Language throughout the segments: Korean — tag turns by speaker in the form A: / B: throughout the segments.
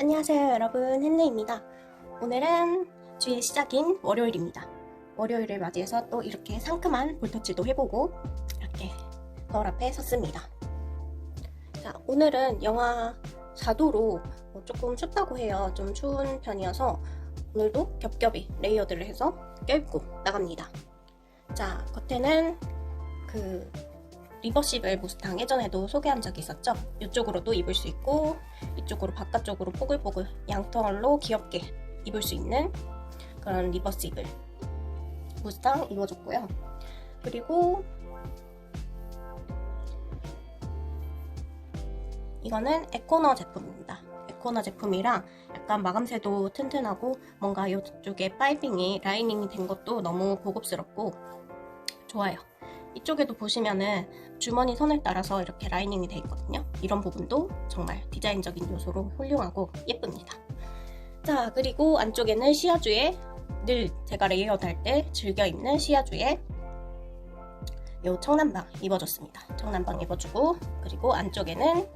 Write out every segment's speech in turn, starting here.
A: 안녕하세요 여러분. 헨리입니다. 오늘은 주의 시작인 월요일입니다. 월요일을 맞이해서 또 이렇게 상큼한 볼터치도 해보고 이렇게 거울 앞에 섰습니다. 자 오늘은 영하 4도로 조금 춥다고 해요. 좀 추운 편이어서 오늘도 겹겹이 레이어드를 해서 껴입고 나갑니다. 자 겉에는 그 리버시블 무스탕 예전에도 소개한 적이 있었죠 이쪽으로도 입을 수 있고 이쪽으로 바깥쪽으로 뽀글뽀글 양털로 귀엽게 입을 수 있는 그런 리버시블 무스탕 입어줬고요. 그리고 이거는 에코너 제품입니다. 에코너 제품이랑 약간 마감새도 튼튼하고 뭔가 이쪽에 파이빙이 라이닝이 된 것도 너무 고급스럽고 좋아요. 이쪽에도 보시면은 주머니 선을 따라서 이렇게 라이닝이 되어 있거든요. 이런 부분도 정말 디자인적인 요소로 훌륭하고 예쁩니다. 자, 그리고 안쪽에는 시아주에 늘 제가 레이어드 할 때 즐겨 입는 시아주에 요 청남방 입어줬습니다. 청남방 입어주고 그리고 안쪽에는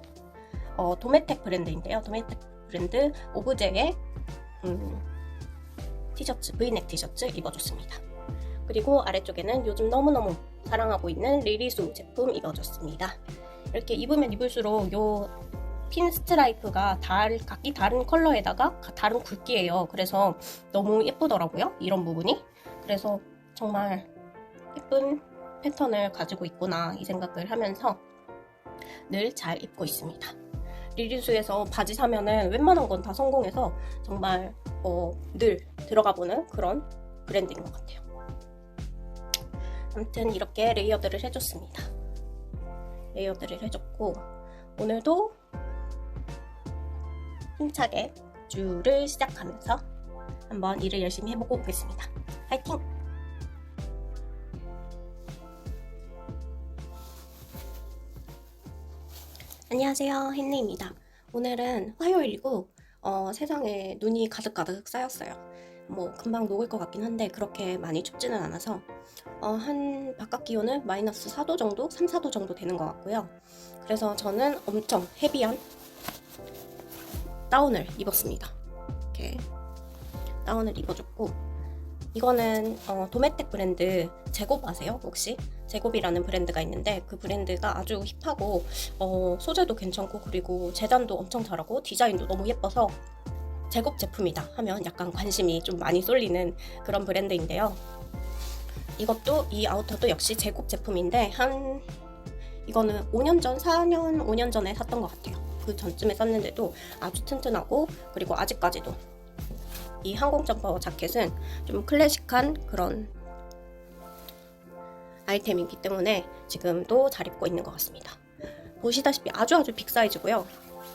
A: 어, 도메텍 브랜드인데요. 도메텍 브랜드 오브제의 음, 티셔츠, 브이넥 티셔츠 입어줬습니다. 그리고 아래쪽에는 요즘 너무너무 사랑하고 있는 리리수 제품 입어줬습니다. 이렇게 입으면 입을수록 요 핀 스트라이프가 달, 각기 다른 컬러에다가 다른 굵기예요. 그래서 너무 예쁘더라고요. 이런 부분이. 그래서 정말 예쁜 패턴을 가지고 있구나 이 생각을 하면서 늘 잘 입고 있습니다. 리리수에서 바지 사면은 웬만한 건 다 성공해서 정말 어, 늘 들어가 보는 그런 브랜드인 것 같아요. 아무튼 이렇게 레이어드를 해줬습니다. 레이어드를 해줬고 오늘도 힘차게 주를 시작하면서 한번 일을 열심히 해보고 오겠습니다. 파이팅! 안녕하세요. 헨리입니다. 오늘은 화요일이고 어, 세상에 눈이 가득가득 쌓였어요. 뭐 금방 녹을 것 같긴 한데 그렇게 많이 춥지는 않아서 어, 한 바깥 기온은 마이너스 4도 정도, 3, 4도 정도 되는 것 같고요. 그래서 저는 엄청 헤비한 다운을 입었습니다. 이렇게 다운을 입어줬고 이거는 어, 도메텍 브랜드 제곱 아세요? 혹시? 제곱이라는 브랜드가 있는데 그 브랜드가 아주 힙하고 어, 소재도 괜찮고 그리고 재단도 엄청 잘하고 디자인도 너무 예뻐서 제곱 제품이다 하면 약간 관심이 좀 많이 쏠리는 그런 브랜드인데요. 이것도 이 아우터도 역시 제곱 제품인데 한 이거는 5년 전, 4년, 5년 전에 샀던 것 같아요. 그 전쯤에 샀는데도 아주 튼튼하고 그리고 아직까지도 이 항공 점퍼 자켓은 좀 클래식한 그런 아이템이기 때문에 지금도 잘 입고 있는 것 같습니다. 보시다시피 아주 아주 빅 사이즈고요.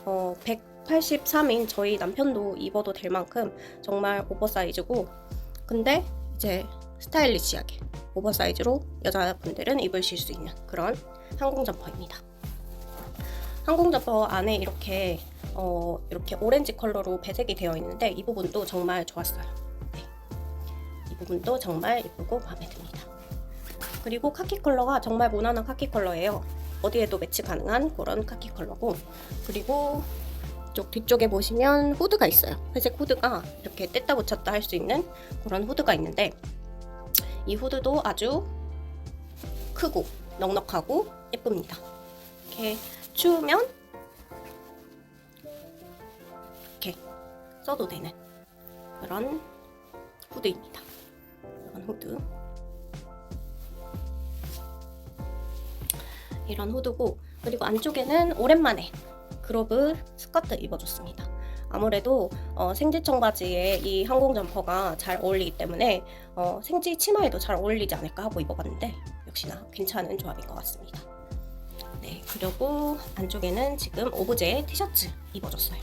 A: 어, 183인 저희 남편도 입어도 될 만큼 정말 오버사이즈고 근데 이제 스타일리시하게 오버사이즈로 여자분들은 입으실 수 있는 그런 항공 점퍼입니다. 항공 점퍼 안에 이렇게 어, 이렇게 오렌지 컬러로 배색이 되어 있는데 이 부분도 정말 좋았어요. 네. 이 부분도 정말 예쁘고 마음에 듭니다. 그리고 카키 컬러가 정말 무난한 카키 컬러예요. 어디에도 매치 가능한 그런 카키 컬러고 그리고 이쪽 뒤쪽에 보시면 후드가 있어요. 회색 후드가 이렇게 뗐다 붙였다 할 수 있는 그런 후드가 있는데 이 후드도 아주 크고 넉넉하고 예쁩니다. 이렇게 추우면 이렇게 써도 되는 그런 후드입니다. 이런 후드. 이런 후드고 그리고 안쪽에는 오랜만에 그로브 스커트 입어줬습니다. 아무래도 어, 생지 청바지에 이 항공 점퍼가 잘 어울리기 때문에 어, 생지 치마에도 잘 어울리지 않을까 하고 입어봤는데 역시나 괜찮은 조합인 것 같습니다. 네, 그리고 안쪽에는 지금 오브제 티셔츠 입어줬어요.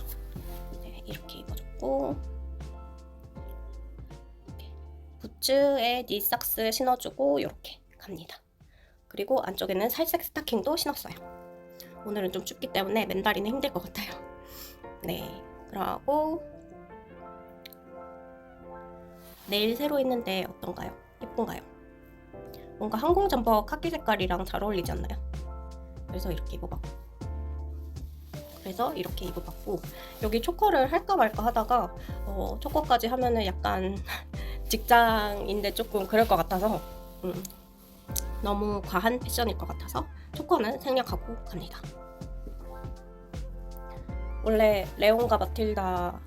A: 네, 이렇게 입어줬고 이렇게 부츠에 니삭스 신어주고 이렇게 갑니다. 그리고 안쪽에는 살색 스타킹도 신었어요. 오늘은 좀 춥기 때문에 맨다리는 힘들 것 같아요. 네, 그러고 내일 새로 있는데 어떤가요? 예쁜가요? 뭔가 항공 점퍼 카키 색깔이랑 잘 어울리지 않나요? 그래서 이렇게 입어봤고 그래서 이렇게 입어봤고 여기 초커를 할까 말까 하다가 어, 초커까지 하면은 약간 직장인데 조금 그럴 것 같아서 음, 너무 과한 패션일 것 같아서 초커는 생략하고 갑니다. 원래 레옹과 마틸다에서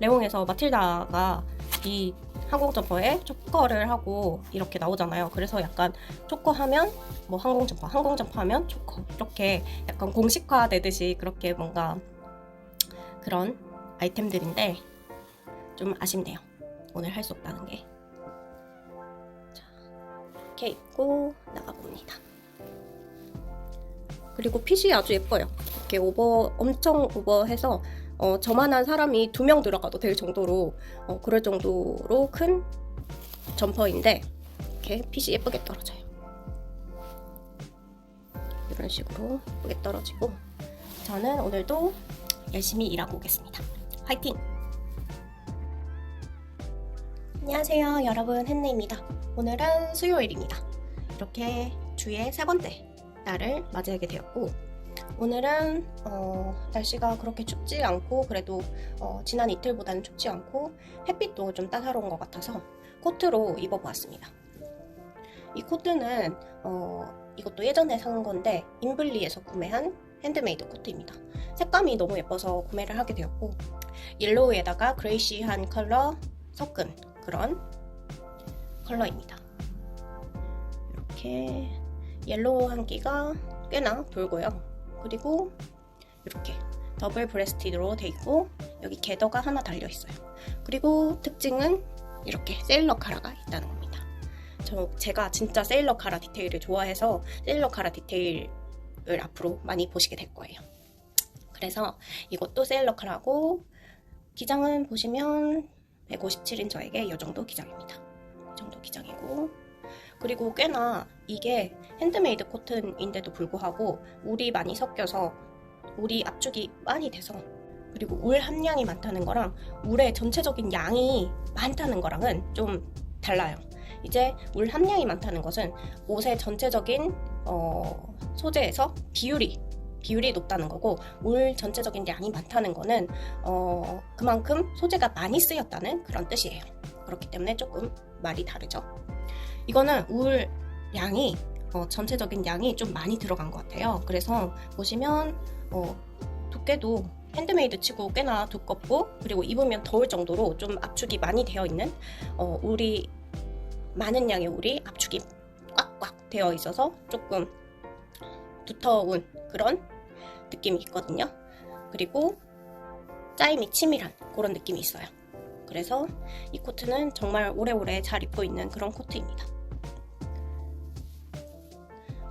A: 레옹에서 마틸다가 이 항공 점퍼에 초커를 하고 이렇게 나오잖아요. 그래서 약간 초커 하면 뭐 항공 점퍼, 항공 점퍼 하면 초커 이렇게 약간 공식화 되듯이 그렇게 뭔가 그런 아이템들인데 좀 아쉽네요. 오늘 할 수 없다는 게. 자, 이렇게 입고 나가봅니다. 그리고 핏이 아주 예뻐요. 이렇게 오버 엄청 오버해서 어, 저만한 사람이 두 명 들어가도 될 정도로 어, 그럴 정도로 큰 점퍼인데 이렇게 핏이 예쁘게 떨어져요. 이런 식으로 예쁘게 떨어지고 저는 오늘도 열심히 일하고 오겠습니다. 화이팅! 안녕하세요 여러분 헨네입니다. 오늘은 수요일입니다. 이렇게 주의 세 번째 날을 맞이하게 되었고 오늘은 어, 날씨가 그렇게 춥지 않고 그래도 어, 지난 이틀보다는 춥지 않고 햇빛도 좀 따사로운 것 같아서 코트로 입어보았습니다. 이 코트는 어, 이것도 예전에 산 건데 인블리에서 구매한 핸드메이드 코트입니다. 색감이 너무 예뻐서 구매를 하게 되었고 옐로우에다가 그레이시한 컬러 섞은 그런 컬러입니다. 이렇게 옐로우 한기가 꽤나 돌고요. 그리고 이렇게 더블 브레스티드로 돼 있고 여기 게더가 하나 달려 있어요. 그리고 특징은 이렇게 세일러 카라가 있다는 겁니다. 저 제가 진짜 세일러 카라 디테일을 좋아해서 세일러 카라 디테일을 앞으로 많이 보시게 될 거예요. 그래서 이것도 세일러 카라고 기장은 보시면 157인 저에게 이 정도 기장입니다. 이 정도 기장이고 그리고 꽤나 이게 핸드메이드 코튼인데도 불구하고 울이 많이 섞여서 울이 압축이 많이 돼서 그리고 울 함량이 많다는 거랑 울의 전체적인 양이 많다는 거랑은 좀 달라요. 이제 울 함량이 많다는 것은 옷의 전체적인 어, 소재에서 비율이 비율이 높다는 거고 울 전체적인 양이 많다는 거는 어, 그만큼 소재가 많이 쓰였다는 그런 뜻이에요. 그렇기 때문에 조금 말이 다르죠. 이거는 울 양이 어, 전체적인 양이 좀 많이 들어간 것 같아요. 그래서 보시면 어, 두께도 핸드메이드 치고 꽤나 두껍고 그리고 입으면 더울 정도로 좀 압축이 많이 되어 있는 어, 울이 많은 양의 울이 압축이 꽉꽉 되어 있어서 조금 두터운 그런 느낌이 있거든요. 그리고 짜임이 치밀한 그런 느낌이 있어요. 그래서 이 코트는 정말 오래오래 잘 입고 있는 그런 코트입니다.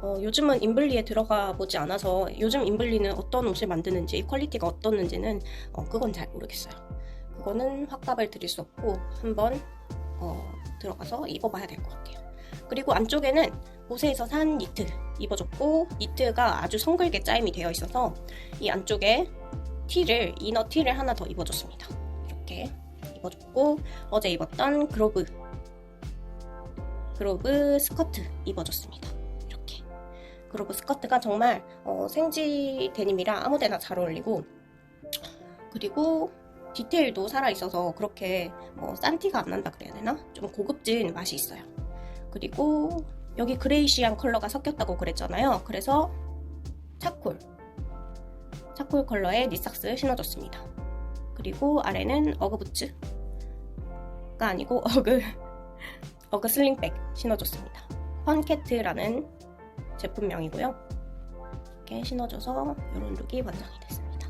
A: 어, 요즘은 인블리에 들어가 보지 않아서 요즘 인블리는 어떤 옷을 만드는지 퀄리티가 어떻는지는 어, 그건 잘 모르겠어요. 그거는 확답을 드릴 수 없고 한번 어, 들어가서 입어봐야 될 것 같아요. 그리고 안쪽에는 보세에서 산 니트 입어줬고 니트가 아주 성글게 짜임이 되어 있어서 이 안쪽에 티를 이너 티를 하나 더 입어줬습니다. 이렇게 입어줬고 어제 입었던 그로브 그로브 스커트 입어줬습니다. 그로브 스커트가 정말 어, 생지 데님이랑 아무데나 잘 어울리고 그리고 디테일도 살아있어서 그렇게 뭐싼 티가 안 난다 그래야 되나? 좀 고급진 맛이 있어요. 그리고 여기 그레이시한 컬러가 섞였다고 그랬잖아요. 그래서 차콜 차콜 컬러의 니삭스 신어줬습니다. 그리고 아래는 어그 부츠가 아니고 어그 어그 슬링백 신어줬습니다. 펀캐트라는 제품명이고요. 이렇게 신어줘서 이런 룩이 완성이 됐습니다.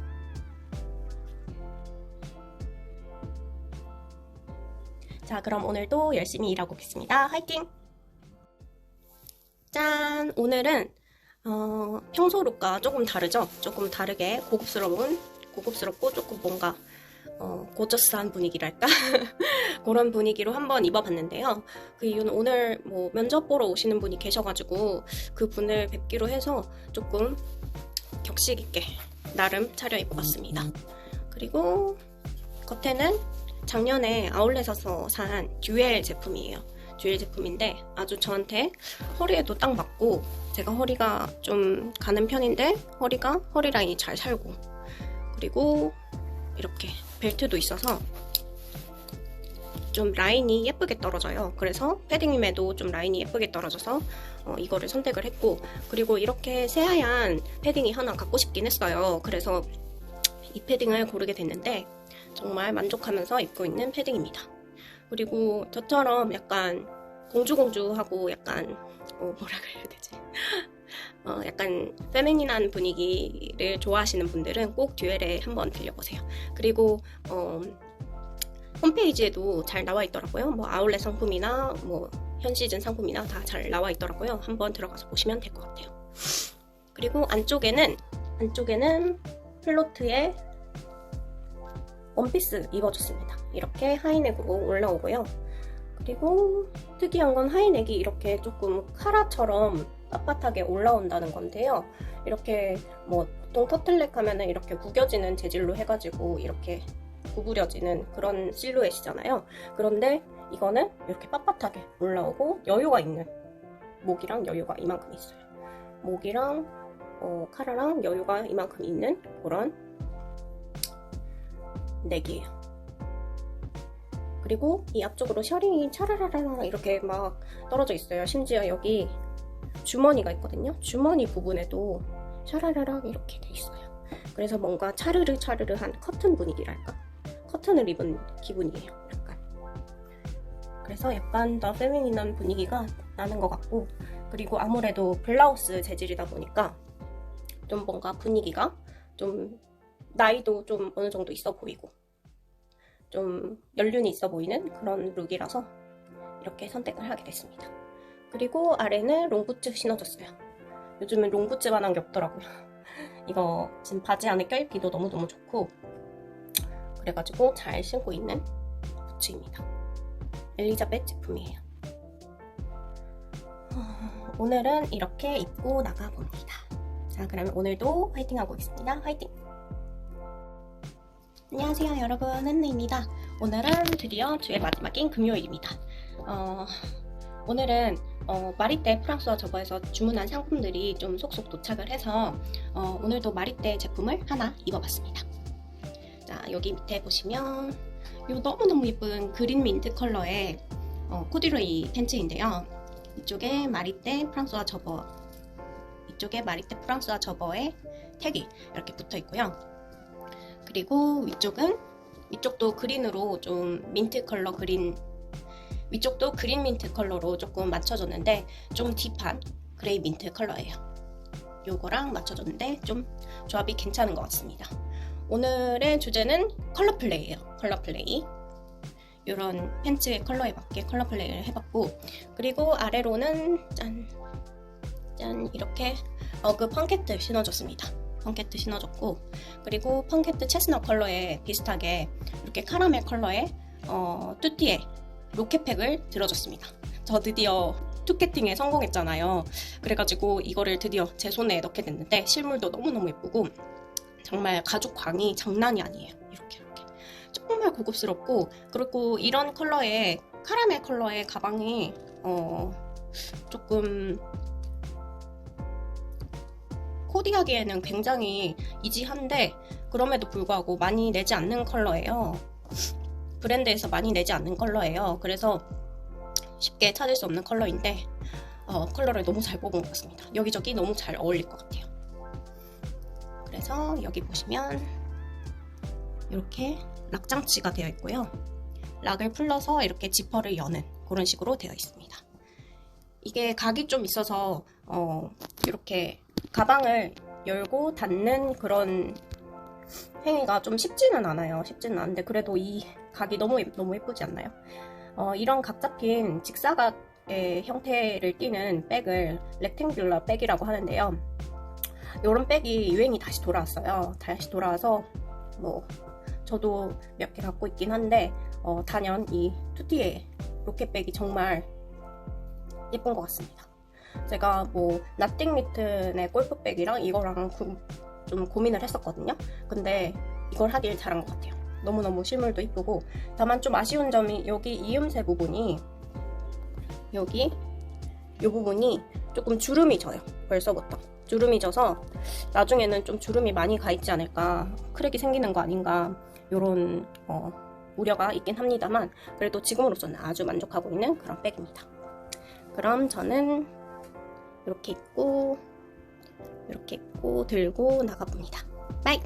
A: 자, 그럼 오늘도 열심히 일하고 오겠습니다. 화이팅! 짠! 오늘은 어, 평소 룩과 조금 다르죠? 조금 다르게 고급스러운, 고급스럽고 조금 뭔가 어, 고저스한 분위기랄까? 그런 분위기로 한번 입어봤는데요. 그 이유는 오늘 뭐 면접 보러 오시는 분이 계셔가지고 그 분을 뵙기로 해서 조금 격식 있게 나름 차려입어봤습니다. 그리고 겉에는 작년에 아울렛에서 산 듀엘 제품이에요. 듀엘 제품인데 아주 저한테 허리에도 딱 맞고 제가 허리가 좀 가는 편인데 허리가 허리 라인이 잘 살고 그리고 이렇게 벨트도 있어서 좀 라인이 예쁘게 떨어져요. 그래서 패딩임에도 좀 라인이 예쁘게 떨어져서 어, 이거를 선택을 했고 그리고 이렇게 새하얀 패딩이 하나 갖고 싶긴 했어요. 그래서 이 패딩을 고르게 됐는데 정말 만족하면서 입고 있는 패딩입니다. 그리고 저처럼 약간 공주공주하고 약간 어, 뭐라 그래야 되지? 어, 약간 페미닌한 분위기를 좋아하시는 분들은 꼭 듀엘에 한번 들려보세요. 그리고 어, 홈페이지에도 잘 나와 있더라고요. 뭐 아울렛 상품이나 뭐 현 시즌 상품이나 다 잘 나와 있더라고요. 한번 들어가서 보시면 될 것 같아요. 그리고 안쪽에는 안쪽에는 플로트에 원피스 입어줬습니다. 이렇게 하이넥으로 올라오고요. 그리고 특이한 건 하이넥이 이렇게 조금 카라처럼 빳빳하게 올라온다는 건데요. 이렇게 뭐 보통 터틀넥 하면은 이렇게 구겨지는 재질로 해가지고 이렇게 구부려지는 그런 실루엣이잖아요. 그런데 이거는 이렇게 빳빳하게 올라오고 여유가 있는 목이랑 여유가 이만큼 있어요. 목이랑 어, 카라랑 여유가 이만큼 있는 그런 넥이에요. 그리고 이 앞쪽으로 셔링이 차라라라 이렇게 막 떨어져 있어요. 심지어 여기 주머니가 있거든요. 주머니 부분에도 샤라라락 이렇게 돼 있어요. 그래서 뭔가 차르르 차르르한 커튼 분위기랄까? 커튼을 입은 기분이에요. 약간. 그래서 약간 더 페미닌한 분위기가 나는 것 같고 그리고 아무래도 블라우스 재질이다 보니까 좀 뭔가 분위기가 좀 나이도 좀 어느 정도 있어 보이고 좀 연륜이 있어 보이는 그런 룩이라서 이렇게 선택을 하게 됐습니다. 그리고 아래는 롱부츠 신어줬어요. 요즘은 롱부츠만 한 게 없더라고요. 이거 지금 바지 안에 껴입기도 너무너무 좋고 그래가지고 잘 신고 있는 부츠입니다. 엘리자벳 제품이에요. 어, 오늘은 이렇게 입고 나가봅니다. 자, 그러면 오늘도 화이팅 하고 있습니다. 화이팅! 안녕하세요, 여러분. 한나입니다. 오늘은 드디어 주의 마지막인 금요일입니다. 어, 오늘은 어, 마리떼 프랑스와 저거에서 주문한 상품들이 좀 속속 도착을 해서 어, 오늘도 마리떼 제품을 하나 입어봤습니다. 자, 여기 밑에 보시면 이 너무너무 예쁜 그린 민트 컬러의 어, 코듀로이 팬츠인데요. 이쪽에 마리떼 프랑스와 저버 이쪽에 마리떼 프랑스와 저버의 택이 이렇게 붙어 있고요. 그리고 위쪽은 위쪽도 그린으로 좀 민트 컬러 그린 위쪽도 그린 민트 컬러로 조금 맞춰줬는데 좀 딥한 그레이 민트 컬러예요. 요거랑 맞춰줬는데 좀 조합이 괜찮은 것 같습니다. 오늘의 주제는 컬러 플레이예요. 컬러 플레이. 이런 팬츠의 컬러에 맞게 컬러 플레이를 해봤고 그리고 아래로는 짠, 짠 이렇게 어그 펑켓트 신어줬습니다. 펑켓트 신어줬고 그리고 펑켓트 체스넛 컬러에 비슷하게 이렇게 카라멜 컬러의 어, 뚜띠에 로켓팩을 들어줬습니다. 저 드디어 투캐팅에 성공했잖아요. 그래가지고 이거를 드디어 제 손에 넣게 됐는데 실물도 너무너무 예쁘고 정말 가죽 광이 장난이 아니에요. 이렇게 이렇게 정말 고급스럽고 그리고 이런 컬러의 카라멜 컬러의 가방이 어 조금 코디하기에는 굉장히 이지한데 그럼에도 불구하고 많이 내지 않는 컬러예요. 브랜드에서 많이 내지 않는 컬러예요. 그래서 쉽게 찾을 수 없는 컬러인데 어, 컬러를 너무 잘 뽑은 것 같습니다. 여기저기 너무 잘 어울릴 것 같아요. 그래서 여기 보시면 이렇게 락장치가 되어 있고요. 락을 풀러서 이렇게 지퍼를 여는 그런 식으로 되어 있습니다. 이게 각이 좀 있어서 어, 이렇게 가방을 열고 닫는 그런 행위가 좀 쉽지는 않아요. 쉽지는 않은데 그래도 이 각이 너무 너무 예쁘지 않나요? 어, 이런 각 잡힌 직사각의 형태를 띠는 백을 렉탱귤러 백이라고 하는데요. 이런 백이 유행이 다시 돌아왔어요. 다시 돌아와서 뭐 저도 몇 개 갖고 있긴 한데 어, 단연 이 투티의 로켓백이 정말 예쁜 것 같습니다. 제가 뭐 나띵 미튼의 골프백이랑 이거랑 구, 좀 고민을 했었거든요. 근데 이걸 하길 잘한 것 같아요. 너무너무 실물도 이쁘고 다만 좀 아쉬운 점이 여기 이음새 부분이 여기 이 부분이 조금 주름이 져요. 벌써부터. 주름이 져서 나중에는 좀 주름이 많이 가 있지 않을까, 크랙이 생기는 거 아닌가, 요런, 어, 우려가 있긴 합니다만, 그래도 지금으로서는 아주 만족하고 있는 그런 백입니다. 그럼 저는 이렇게 입고, 이렇게 입고 들고 나가봅니다. 빠이!